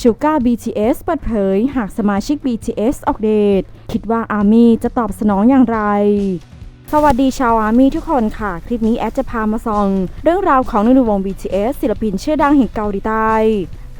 ชูกา BTS เปิดเผย หากสมาชิก BTS ออกเดทคิดว่าอาร์มี่จะตอบสนองอย่างไร สวัสดีชาวอาร์มี่ทุกคนค่ะ คลิปนี้แอดจะพามาส่อง เรื่องราวของนุ่วง BTS ศิลปินชื่อดังแห่งเกาหลีใต้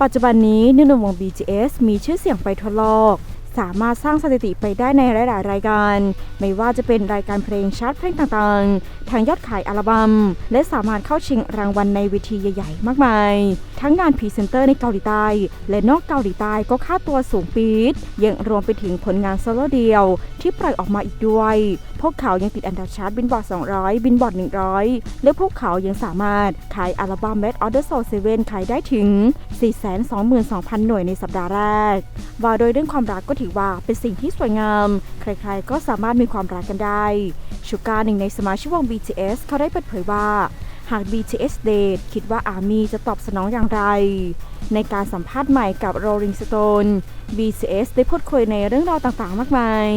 ปัจจุบันนี้นุ่วง BTS มีชื่อเสียงไปทั่วโลก สามารถสร้างสถิติไปได้ในหลาย ๆ รายการ ไม่ว่าจะเป็นรายการเพลงชาร์ตเพลงต่าง ๆ ทางยอดขายอัลบัม้ม และสามารถเข้าชิงรางวัลในเวทีใหญ่ ๆ มากมาย ทั้งงานพรีเซนเตอร์ในเกาหลีใต้ และนอกเกาหลีใต้ก็ค่าตัวสูงปี๊ดยังรวมไปถึงผลงานโซโล่เดียวที่ปล่อยออกมาอีกด้วยพวกเขายังติดอันดับชาร์ตบินบอร์ด200 บินบอร์ด100 และพวกเขายังสามารถขายอัลบั้ม Bad Order Soul 7 ขายได้ถึง 422,000 หน่วยในสัปดาห์แรก ว่าโดยเรื่องความรักก็ถือว่าเป็นสิ่งที่สวยงาม ใครๆก็สามารถมีความรักกันได้ ชูการหนึ่งในสมาชิกวง BTS เขาได้เปิดเผยว่า หาก BTS Date คิดว่าอามีจะตอบสนองอย่างไร ในการสัมภาษณ์ใหม่กับ Rolling Stone BTS ได้พูดคุยในเรื่องราวต่างๆ มากมาย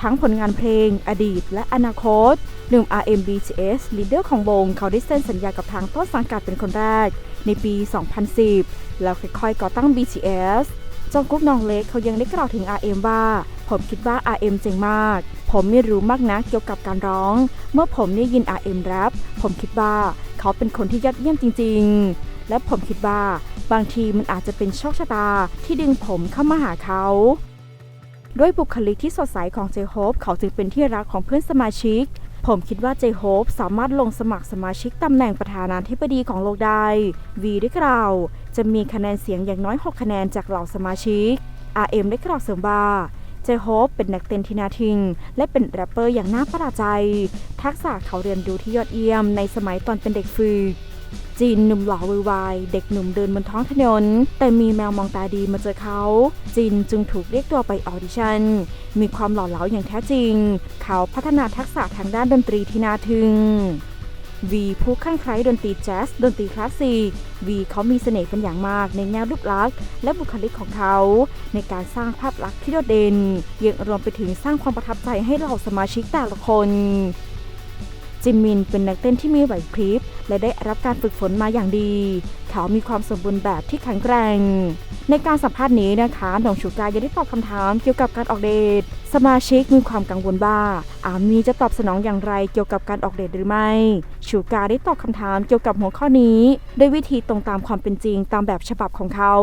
ทั้งผลงานเพลง อดีต และอนาคตหนุ่ม RM BTS ลีดเดอร์ของวงเขาได้เซ็นสัญญากับทางต้นสังกัดเป็นคนแรก ในปี 2010 แล้วค่อยๆ ก่อตั้ง BTS จองกุ๊กน้องเล็กเขายังได้กล่าวถึง RM ว่า ผมคิดว่า RM เจ๋งมาก ผมไม่รู้มากนะเกี่ยวกับการร้อง เมื่อผมได้ยิน RM แรปผมคิดว่าเขาเป็นคนที่ยอดเยี่ยมจริง ๆ และผมคิดว่าบางทีมันอาจจะเป็นโชคชะตาที่ดึงผมเข้ามาหาเขา ด้วยบุคลิกที่สดใสของเจโฮปเขาจึงเป็นที่รักของเพื่อนสมาชิก ผมคิดว่าเจโฮปสามารถลงสมัครสมาชิกตำแหน่งประธานาธิบดีของโลกได้ วีได้กล่าว จะมีคะแนนเสียงอย่างน้อย 6 คะแนนจากเหล่าสมาชิก RM ได้กล่าวเสริมว่า จโฮปเป็นนักเต้นที่น่าทิงและเป็นแรปเปอร์อย่างน่าประหลาดใจ ทักษะเขาเรียนรู้ที่ยอดเยี่ยมในสมัยตอนเป็นเด็กฝึกจีนหนุ่มหล่อวือวาย เด็กหนุ่มเดินบนท้องถนน แต่มีแมวมองตาดีมาเจอเขาจินจึงถูกเรียกตัวไปออดิชั่น มีความหล่อเหลาอย่างแท้จริง เขาพัฒนาทักษะทางด้านดนตรีที่น่าทึ่ง วีผู้ข้างใคล้ดนตรีแจ๊สดนตรีคลาสสิกวีเขามีเสน่ห์เป็นอย่างมากในแนวรูปลักษณ์และบุคลิกของเขา ในการสร้างภาพลักษณ์ที่โดดเด่นยังรวมไปถึงสร้างความประทับใจให้เหล่าสมาชิกแต่ละคน จิมมินเป็นนักเต้นที่มีไหวพริบ และได้รับการฝึกฝนมาอย่างดี เขามีความสมบูรณ์แบบที่แข็งแกร่ง ในการสัมภาษณ์นี้นะคะหนองชูกายังได้ตอบคำถามเกี่ยวกับการออกเดท สมาชิกมีความกังวลว่า อามีจะตอบสนองอย่างไรเกี่ยวกับการออกเดทหรือไม่ ชูกาได้ตอบคำถามเกี่ยวกับหัวข้อนี้ ด้วยวิธีตรงตามความเป็นจริงตามแบบฉบับของเขา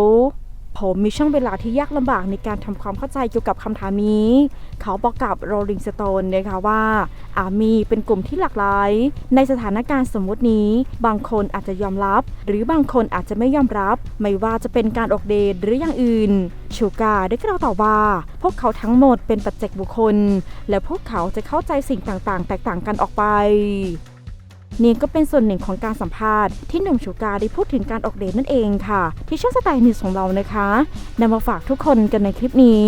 ผมมีช่วงเวลาที่ยากลำบากในการทำความเข้าใจเกี่ยวกับคำถามนี้ เขาบอกกับ Rolling Stone นะคะว่าอามีเป็นกลุ่มที่หลากหลาย ในสถานการณ์สมมตินี้ บางคนอาจจะยอมรับ หรือบางคนอาจจะไม่ยอมรับ ไม่ว่าจะเป็นการออกเดทหรืออย่างอื่นชูกาได้กล่าวต่อว่า พวกเขาทั้งหมดเป็นปัจเจกบุคคล และพวกเขาจะเข้าใจสิ่งต่างๆ แตกต่างกันออกไป นี่ก็เป็นส่วนหนึ่งของการสัมภาษณ์ที่หนุ่มชูกาได้พูดถึงการออกเดทนั่นเองค่ะ ที่ช่องสไตล์นิวส์ของเรานะคะนำมาฝากทุกคนกันในคลิปนี้